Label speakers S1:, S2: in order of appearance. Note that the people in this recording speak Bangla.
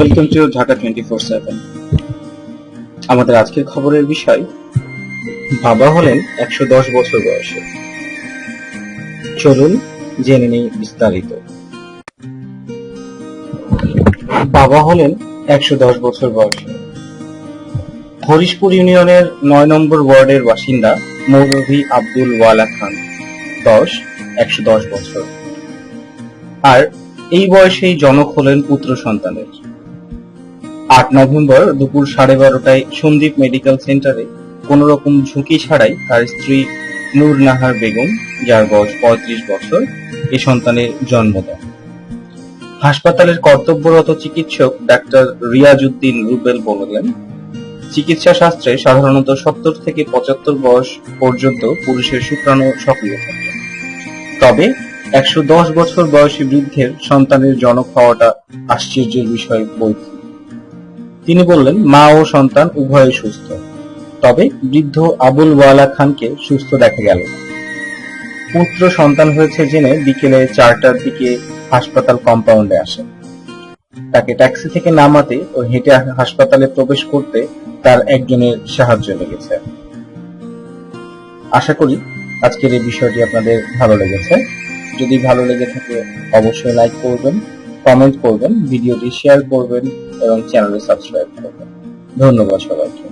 S1: Welcome to Dhaka twenty four seven. আমাদের আজকের খবরের বিষয়, বাবা হলেন একশো দশ বছর বয়সে। চলুন জেনে নেই বিস্তারিত। বাবা হলেন একশো দশ বছর বয়সে। হরিশপুর ইউনিয়নের নয় নম্বর ওয়ার্ডের বাসিন্দা মৌলভী আব্দুল ওয়ালা খান দশ একশো দশ বছর। আর এই বয়সেই জনক হলেন পুত্র সন্তানের। আট নভেম্বর দুপুর সাড়ে বারোটায় সন্দীপ মেডিকেল সেন্টারে কোন রকম ঝুঁকি ছাড়াই তার স্ত্রী নূর নাহার বেগম, যার বয়স পঁয়ত্রিশ বছর, এ সন্তানের জন্ম দেন। হাসপাতালের কর্তব্যরত চিকিৎসক ডাক্তার রিয়াজউদ্দিন রুবেল বললেন, চিকিৎসা শাস্ত্রে সাধারণত সত্তর থেকে পঁচাত্তর বয়স পর্যন্ত পুরুষের শুক্রাণু সক্রিয় থাকে। তবে একশো দশ বছর বয়সী বৃদ্ধের সন্তানের জনক হওয়াটা আশ্চর্যের বিষয় বই তিনি বললেন, মা ও সন্তান উভয়ে সুস্থ। তবে বৃদ্ধ আবুল ওয়ালা খানকে সুস্থ দেখা গেল। পুত্র সন্তান হয়েছে জেনে বিকেলে চারটার দিকে হাসপাতাল কম্পাউন্ডে আসে। তাকে ট্যাক্সি থেকে নামাতে ও হেঁটে হাসপাতালে প্রবেশ করতে তার একজনের সাহায্য লেগেছে। আশা করি আজকের এই বিষয়টি আপনাদের ভালো লেগেছে। যদি ভালো লেগে থাকে, অবশ্যই লাইক করবেন। কমেন্ট করবেন ভিডিওটি শেয়ার করবেন এবং চ্যানেলে সাবস্ক্রাইব করবেন। ধন্যবাদ সবাইকে।